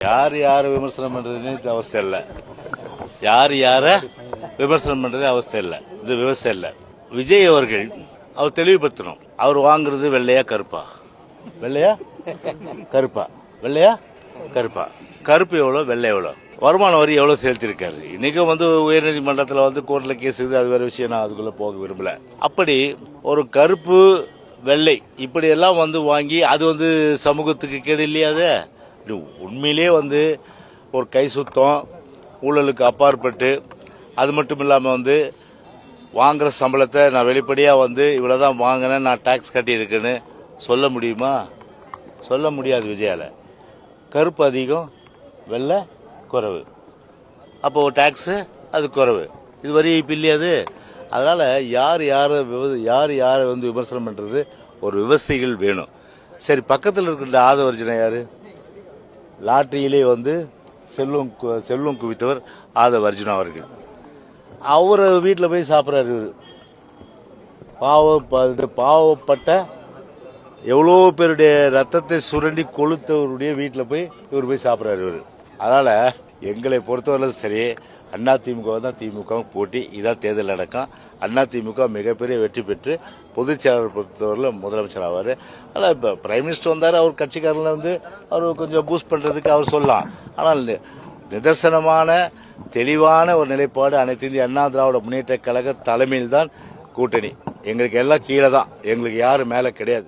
யார் யார விமர்சனம் பண்றதுன்னு இது அவஸ்தை இல்ல. யார் யார விமர்சனம் பண்றது அவஸ்தை இல்ல. இது விவசாயம் இல்ல. விஜய் அவர்கள் அவர் தெளிவுபடுத்தணும். அவர் வாங்குறது வெள்ளையா கருப்பா? வெள்ளையா? கருப்பா. வெள்ளையா? கருப்பா. கருப்பு எவ்வளோ வெள்ளை எவ்வளோ வருமான வரி எவ்வளோ செலுத்திருக்காரு இன்னைக்கு வந்து உயர்நீதிமன்றத்தில் வந்து கோர்ட்டில் கேஸ் இது அது வேற விஷயம். நான் அதுக்குள்ள போக விரும்பல. அப்படி ஒரு கருப்பு வெள்ளை இப்படி எல்லாம் வந்து வாங்கி அது வந்து சமூகத்துக்கு கேடு இல்லையா அது? இது உண்மையிலேயே வந்து ஒரு கை சுத்தம் ஊழலுக்கு அப்பாற்பட்டு அது மட்டும் இல்லாமல் வந்து வாங்குற சம்பளத்தை நான் வெளிப்படையாக வந்து இவ்வளோ தான் வாங்கினேன் நான் டேக்ஸ் கட்டியிருக்கேன்னு சொல்ல முடியுமா? சொல்ல முடியாது விஜயால. கருப்பு அதிகம் வெள்ளை குறைவு. அப்போ டேக்ஸு அது குறைவு. இது வரி இப்போ இல்லையா அது? அதனால் யார் யாரை விவ- யார் யாரை வந்து விமர்சனம் பண்ணுறது ஒரு விவசாயிகள் வேணும். சரி பக்கத்தில் இருக்கின்ற ஆதவர்ஜனை யார்? லாட்டரியிலே வந்து செல்வம் கு- செல்வம் குவித்தவர் ஆதவ அர்ஜுனா அவர்கள். அவர் வீட்டில் போய் சாப்பிட்றாரு இவர். பாவ ப- இது பாவப்பட்ட எவ்வளோ பேருடைய ரத்தத்தை சுரண்டி கொளுத்தவருடைய வீட்டில் போய் இவர் போய் சாப்பிட்றாரு இவர். அதனால் எங்களை பொறுத்தவரை சரி அண்ணா திமுக தான் திமுக போட்டி. இதான் தேர்தல் நடக்கும். அண்ணா திமுக மிகப்பெரிய வெற்றி பெற்று பொதுச் செயலாளர் பொறுத்தவரையில் முதலமைச்சர் ஆவார். ஆனால் இப்போ பிரைம் மினிஸ்டர் வந்தார் அவர் கட்சிக்காரில் வந்து அவர் கொஞ்சம் பூஸ்ட் பண்ணுறதுக்கு அவர் சொல்லலாம். ஆனால் நி- நிதர்சனமான தெளிவான ஒரு நிலைப்பாடு அனைத்து இந்திய அண்ணா திராவிட முன்னேற்ற கழக தலைமையில் தான் கூட்டணி. எங்களுக்கு எல்லாம் கீழே தான் எங்களுக்கு யாரும் மேலே கிடையாது.